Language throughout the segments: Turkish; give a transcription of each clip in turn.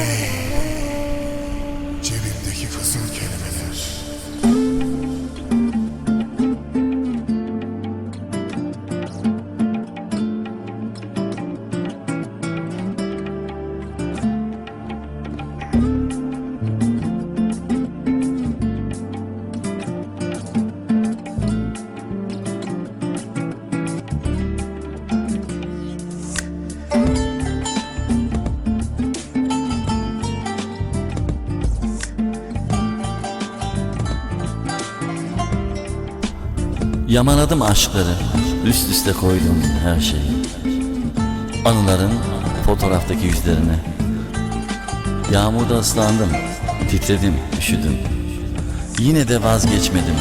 Hey! Yamaladım aşkları, üst üste koydum her şeyi. Anıların fotoğraftaki yüzlerine. Yağmurda ıslandım, titredim, üşüdüm. Yine de vazgeçmedim.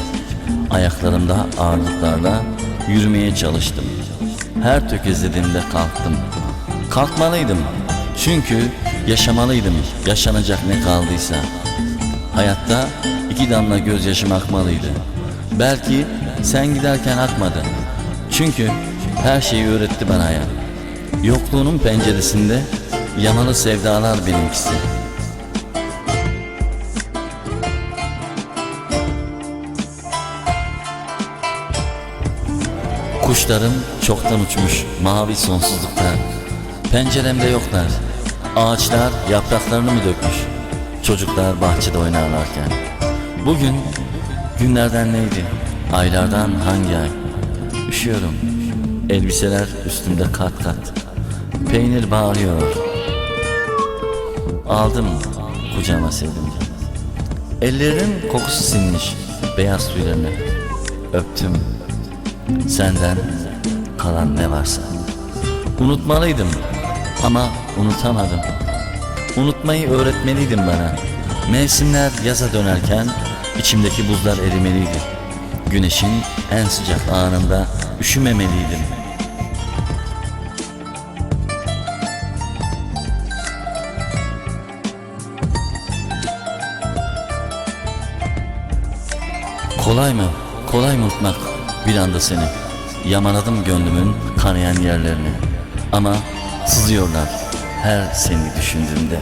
Ayaklarımda ağırlıklarla yürümeye çalıştım. Her tökezlediğimde kalktım. Kalkmalıydım. Çünkü yaşamalıydım. Yaşanacak ne kaldıysa. Hayatta iki damla gözyaşım akmalıydı. Belki sen giderken akmadı. Çünkü her şeyi öğretti bana hayat. Yokluğunun penceresinde yamalı sevdalar benimkisi. Kuşlarım çoktan uçmuş mavi sonsuzlukta. Penceremde yoklar. Ağaçlar yapraklarını mı dökmüş? Çocuklar bahçede oynarlarken. Bugün günlerden neydi? Aylardan hangi ay? Üşüyorum. Elbiseler üstümde kat kat. Peynir bağırıyor. Aldım kucağıma sevdim. Ellerin kokusu sinmiş beyaz tüylerini. Öptüm Senden kalan ne varsa Unutmalıydım ama unutamadım Unutmayı öğretmeliydim bana Mevsimler yaza dönerken içimdeki buzlar erimeliydi Güneşin en sıcak anında üşümemeliydim Kolay mı? Kolay mı unutmak bir anda seni? Yamaladım gönlümün kanayan yerlerini. Ama sızıyorlar her seni düşündüğümde.